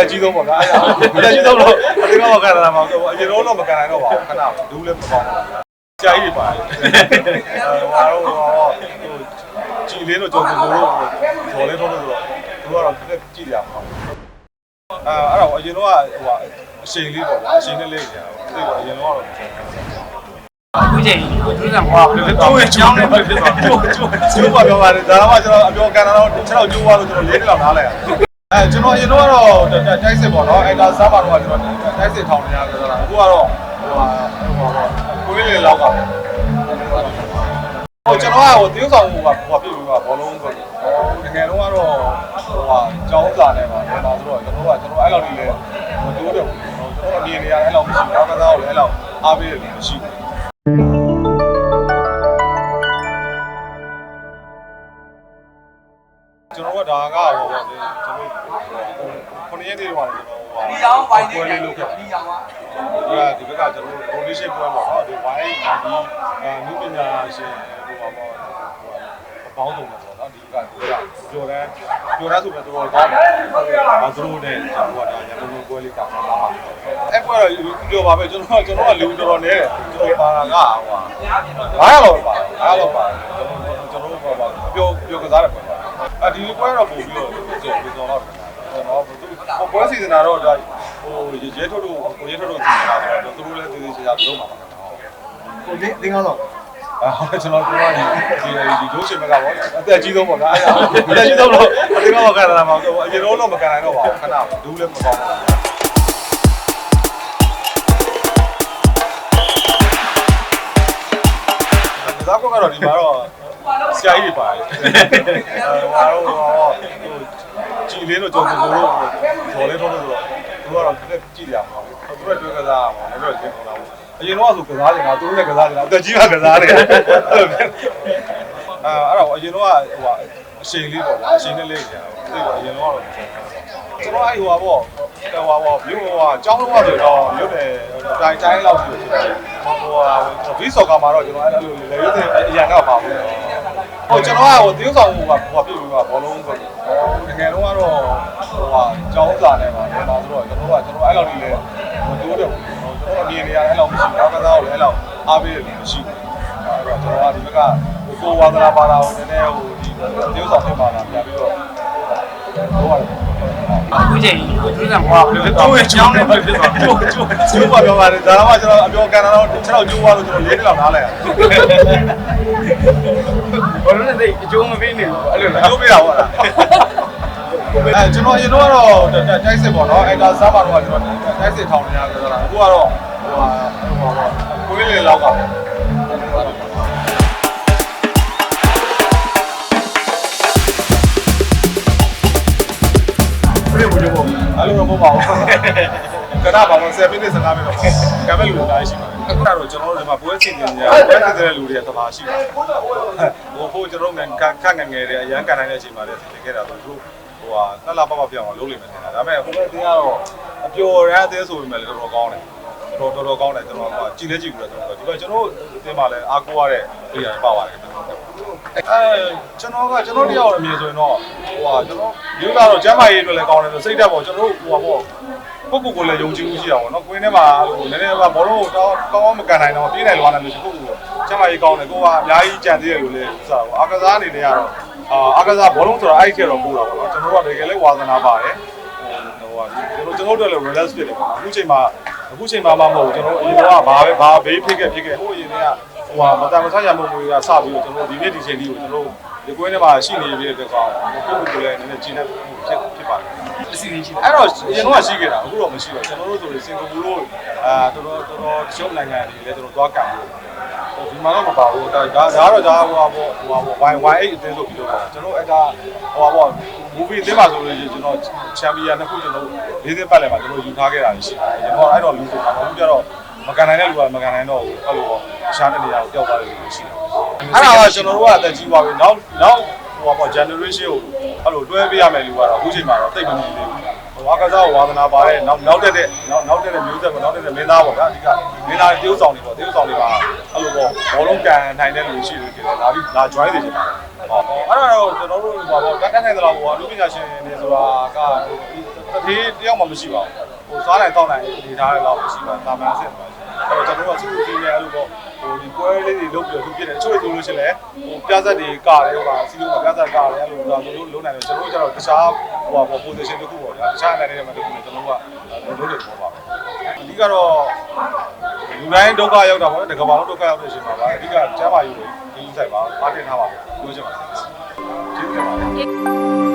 တက်ကြီးဆုံးပေါ့ကွာအဲ့ဒါအတက်ကြီးဆုံးတော့ဒီကောင်မကန်တာမှာအရင်တော့တော့မကန်နိုင်တော့ပါဘူးခဏဒူးလည်းမကောင်းဘူးဆရာကြီးတွေပါတယ်ဟိုဟာတော့ဟိုကြည်လေးတော့ကြော်ကြော်လို့ဘော်လေးတော့လို့ဆိုတော့သူကတော့တက်ကြည့်ရမှာအဲအဲ့တော့အရင်တော့ဟိုဟာအချိန်လေးပေါ့ကွာအချိန်လေးလေးကြာတယ်အရင်တော့တော့အခုချိန်ကိုသူကဘွားဘယ်လိုလဲတော့ကျိုးနေပါဖြစ်သွားကျိုးကျိုးကျိုးပါပြောပါတယ်ဒါမှကျွန်တော်အပြောကန်တာတော့ကျွန်တော်ကျိုးသွားလို့ကျွန်တော်လေးနှစ်လောက်နားလဲ အဲကျွန်တော်အရင်တော့တော့တိုက်စစ်ပေါ့နော်အဲဒါစားပါတော့ကျွန်တော်တိုက်စစ်ထောင်နေရတယ်ဆိုတာအခုကတော့ဟိုဟာဟိုဟာကိုလေးလေးလောက်ကပဲဟိုကျွန်တော်ကဟိုတရုတ်ဆောင်ဟိုကဟိုပြည့်ပြီးတော့ဘောလုံးဆိုတကယ်တော့ကတော့ဟိုဟာကျောင်းစာနဲ့ပါဒါဆိုတော့ကျွန်တော်ကကျွန်တော်အဲ့လောက်ကြီးလဲဟိုတိုးတယ်ကျွန်တော်အမြင်နေရအဲ့လောက်မရှိဘူးအောက်ကစားကိုလည်းအဲ့လောက်အားပေးတယ်မရှိဘူး ကျွန်တော်ကဒါကဟိုပါလေကျွန်တော်ခုနှစ်ရက်တည်းတော့ကျွန်တော်ဟိုဒီအောင်ပိုင်းပွဲလေးလုပ်ခဲ့ဒီအောင်ကဒီဘက်ကကျွန်တော် donation ပွဲပေါ့နော်ဒီဝိုင်းဒီအဲနုပညာရှင်ဟိုပါပေါ့ပေါင်းစုံတယ်ပေါ့နော်ဒီကဒီကပြောတယ်ပြောတယ်ဆိုတော့တော်တော်ကောင်းတယ်အဲသူတို့နဲ့ကျွန်တော်ကဒါရန်ကုန်ပွဲလေးကမှာပါအဲ့ပွဲတော့ပြောပါပဲကျွန်တော်ကျွန်တော်ကလူတော်တော်နေတယ်ကျွန်တော်ပါတာကဟိုဟာ900လောက်ပါ900လောက်ပါကျွန်တော်ကျွန်တော်ဟိုပါပြောပြောကစားတယ်ပွဲပါ အဒီပွဲတော့ပို့ပြီးတော့ကျွန်တော်ပြောတော့ကျွန်တော်ဟိုပွဲစီစဉ်တာတော့ဒါဟိုရဲထုတ်တို့ကိုရဲထုတ်တို့စီစဉ်တာဆိုတော့သူတို့လည်းတည်တည်ချာချာလုပ်မှာပါကိုလေးတင်းကားတော့အဲကျွန်တော်ပြောရရင်ဒီဒီဒိုးရှင်မကပေါ့အသက်ကြီးဆုံးပေါ့နော်အဲ့ဒါအသက်ကြီးဆုံးတော့အတင်းကမကန်တာမှာအရင်တော့မကန်နိုင်တော့ပါဘူးခဏဒူးလည်းမကောင်းဘူးဒါကတော့ဒီမှာတော့ ဆရာကြီးတွေပါတယ်အဲဟိုတော့ဟိုကြည်လေးတော့ကြော်ကြော်လို့ဘော်လေးတော့လို့ဆိုတော့သူကတော့တက်ကြည့်ရမှာသူတို့တွေ့ကစားမှာလည်းတော့ကျင်းလာဘူးအရင်တော့ဆိုကစားနေတာသူတို့လည်းကစားနေတာအသက်ကြီးကကစားနေတာအဲ့လိုအဲအဲ့တော့အရင်တော့ဟိုဟာအချိန်လေးပေါ့ဗျာအချိန်လေးလေးကြာတယ်သိတော့အရင်တော့ကျွန်တော်အဲ့ဟိုဟာပေါ့ဟိုဟာပေါ့မြို့ဟိုဟာကျောင်းလုံးကဆိုတော့မြို့တယ်တိုင်းတိုင်းလောက်ဆိုဟိုဟာဗီဆော့ကမှာတော့ကျွန်တော်အဲ့လိုလေရွေးတဲ့အရန်တော့ပါဘူး ဟိုကျွန်တော်ကဟိုတရုတ်ဆောင်ဟိုဟာဟိုပြည့်ပြီးတော့ဘောလုံးဆိုတကယ်တော့ကတော့ဟိုဟာကျောင်းစာနဲ့ပါဒါဆိုတော့ကျွန်တော်ကကျွန်တော်အဲ့လောက်ကြီးလဲဟိုတိုးတယ်ကျွန်တော်အမြင်နေရအဲ့လောက်မရှိဘူးကစားကိုလည်းအဲ့လောက်အားပေးတယ်မရှိဘူးအဲ့တော့ကျွန်တော်ကဒီဘက်ကဟိုကိုဝါသနာပါတာကိုနည်းနည်းဟိုဒီတရုတ်ဆောင်ဖြစ်ပါတာပြန်ပြီးတော့ဟိုဟာအခုချိန်ကိုသူကဘွားဘယ်လိုလဲတော့ကျောင်းနေပါဖြစ်သွားကျိုးကျိုးကျိုးပါပြောပါတယ်ဒါမှကျွန်တော်အပြောကန်တာတော့ကျွန်တော်ကျိုးသွားလို့ကျွန်တော်လေးနှစ်လောက်နားလဲရ ဘောလုံးနဲ့အကျိုးမပေးနေဘူးအဲ့လိုလားကျိုးပြတာဟုတ်လားအဲကျွန်တော်အရင်တော့တိုက်စစ်ပေါ့နော်အဲဒါစားပါတော့ကျွန်တော်တိုက်စစ်ထောင်နေရတယ်ဆိုတာအခုကတော့ဟိုဟာဟိုဟာကိုလေးလေးလောက်ကပဲဘယ်လိုလုပ်ဖို့အဲ့လိုတော့မဟုတ်ပါဘူးကနပါတော့7မိနစ်15မိနစ်တော့ကမ်းမဲ့လူတွေအားရှိပါတယ်အခုကတော့ကျွန်တော်တို့ဒီမှာပွဲစီစဉ်ကြပွဲစီစဉ်တဲ့လူတွေကတဘာရှိပါတယ် ဟိုဖို့ကျွန်တော်ငန်ခန့်ငငယ်တွေအရန်ကန်နိုင်တဲ့အချိန်မှာလည်းစီစဉ်ခဲ့တာဆိုသူဟိုဟာနှစ်လပတ်ပတ်ပြောင်းအောင်လုပ်လိမ့်မယ်ထင်တာဒါပေမဲ့ဟိုဘက်တင်းကတော့အပျော်ရမ်းအသေးဆိုပေမဲ့လည်းတော်တော်ကောင်းတယ်တော်တော်တော်ကောင်းတယ်ကျွန်တော်ကကြည်လဲကြည့်ပြီးတော့ကျွန်တော်ဒီဘက်ကျွန်တော်အတင်းမှာလည်းအားကိုးရတဲ့နေရာပါပါတယ်ကျွန်တော်အဲကျွန်တော်ကကျွန်တော်တယောက်အမြင်ဆိုရင်တော့ဟိုဟာကျွန်တော် မျိုးကတော့ကျမ်းမာရေးအတွက်လည်းကောင်းတယ်ဆိုစိတ်ဓာတ်ပေါ့ကျွန်တော်ဟိုဟာပေါ့ပုဂ္ဂိုလ်ကိုလည်းယုံကြည်မှုရှိအောင်ပေါ့နော်။ကိုင်းထဲမှာဟိုနည်းနည်းပါဘောလုံးကိုတောင်းကောင်းအောင်မကန်နိုင်တော့ပြေးနိုင်လွားနိုင်လို့ရှိပုဂ္ဂိုလ်ကျမ်းမာရေးကောင်းတယ်ကိုကအများကြီးကြံသေးတယ်လို့လည်းဥစားပေါ့အာကစားအနေနဲ့ကတော့အာအာကစားဘောလုံးဆိုတာအဲ့ဒီထက်တော့ပို့တာပေါ့နော်။ကျွန်တော်တို့ကတကယ်လည်းဝါသနာပါတယ်။ဟိုဟာကျွန်တော်ကျွန်တော်တို့လည်း relax ဖြစ်တယ်ပေါ့နော်။အခုချိန်မှာအခုချိန်မှာမှမဟုတ်ဘူးကျွန်တော်အရင်ကဘာပဲဘာဘေးဖြစ်ခဲ့ဖြစ်ခဲ့ဟိုအရင်က ဟိုဟာမတန်မဆရမှုမျိုးကစပြီးတော့ကျွန်တော်ဒီနေ့ဒီချိန်ကြီးကိုကျွန်တော်ဒီကွင်းထဲမှာရှိနေပြီးတဲ့အတွက်ကြောင့်ကိုယ့်ကိုယ်လည်းနည်းနည်းကျင်းနေဖြစ်ဖြစ်ပါတယ်အစီအစဉ်ရှိတယ်အဲ့တော့အရင်တော့ရှိခဲ့တာအခုတော့မရှိတော့ကျွန်တော်တို့ဆိုရင်စင်ကာပူတို့အာတော်တော်တော်တော်ရှုပ်နိုင်ငံတွေလည်းတော်တော်သွားကံလို့ဟိုဒီမှာတော့မပါဘူးဒါဒါဒါတော့ဒါဟိုဟာပေါ့ဟိုဟာပေါ့ Y Y8 အတင်းဆိုပြီးတော့ကျွန်တော်အဲ့ဒါဟိုဟာပေါ့ movie အတင်းပါဆိုလို့ကျွန်တော်ချန်ပီယံနှစ်ခုကျွန်တော်လေးသိပတ်လည်မှာကျွန်တော်ယူထားခဲ့တာရှိတယ်ကျွန်တော်အဲ့တော့လူဆိုတာအခုကျတော့မကန်နိုင်တဲ့လူကမကန်နိုင်တော့ဘူးအဲ့လိုပေါ့ ရှားတဲ့နေရာကိုပျောက်သွားတယ်လို့ရှိတယ်အဲ့ဒါကကျွန်တော်တို့ကအသက်ကြီးသွားပြီနောက်နောက်ဟိုဟာပေါ့ generation ကိုအဲ့လိုတွဲပေးရမယ်လူကတော့အခုချိန်မှာတော့တိတ်မနေသေးဘူးဟိုအကစားဝါသနာပါတဲ့နောက်နောက်တက်တဲ့နောက်နောက်တက်တဲ့မျိုးဆက်နောက်တက်တဲ့မင်းသားပေါ့ဗျာအဓိကမင်းသားတရုပ်ဆောင်တွေပေါ့တရုပ်ဆောင်တွေပါအဲ့လိုပေါ့ဘောလုံးကန်နိုင်တဲ့လူရှိလို့ကြတယ်လာပြီးလာ join နေကြပါတယ်ဟောအဲ့ဒါတော့ကျွန်တော်တို့ဟိုပေါ့တက်တက်နိုင်တဲ့လောက်ဟိုအမှုပညာရှင်တွေဆိုတာကတတိတယောက်မှမရှိပါဘူးဟိုစားနိုင်တောက်နိုင်နေထားတဲ့လောက်မရှိပါဘူးတာမန်အဆင့်ပါအဲ့တော့ကျွန်တော်တို့ကစုစုစည်းနေအဲ့လိုပေါ့ဟို ဒီပွဲလေးတွေလုပ်ပြီးတော့သူဖြစ်တယ်တချို့ဆိုလို့ရှိရင်လည်းဟိုပြဿနာတွေကာတယ်ဟိုပါစီလုံးကပြဿနာကာတယ်အဲ့လိုတော့တို့လုံးနိုင်တယ်ကျွန်တော်တို့ကျတော့တခြားဟိုပါ position တစ်ခုပေါ့ဗျာတခြားအနေနဲ့မှတစ်ခုနဲ့ကျွန်တော်တို့ကလုံးတွေပေါ့ပါအဓိကတော့လူတိုင်းဒုက္ခရောက်တာပေါ့တကဘာလုံးဒုက္ခရောက်တဲ့အချိန်မှာပါအဓိကကျမ်းမာရေးကိုဒီလူဆိုင်ပါအားတင်ထားပါပြောချင်ပါတယ်ကျေးဇူးတင်ပါတယ်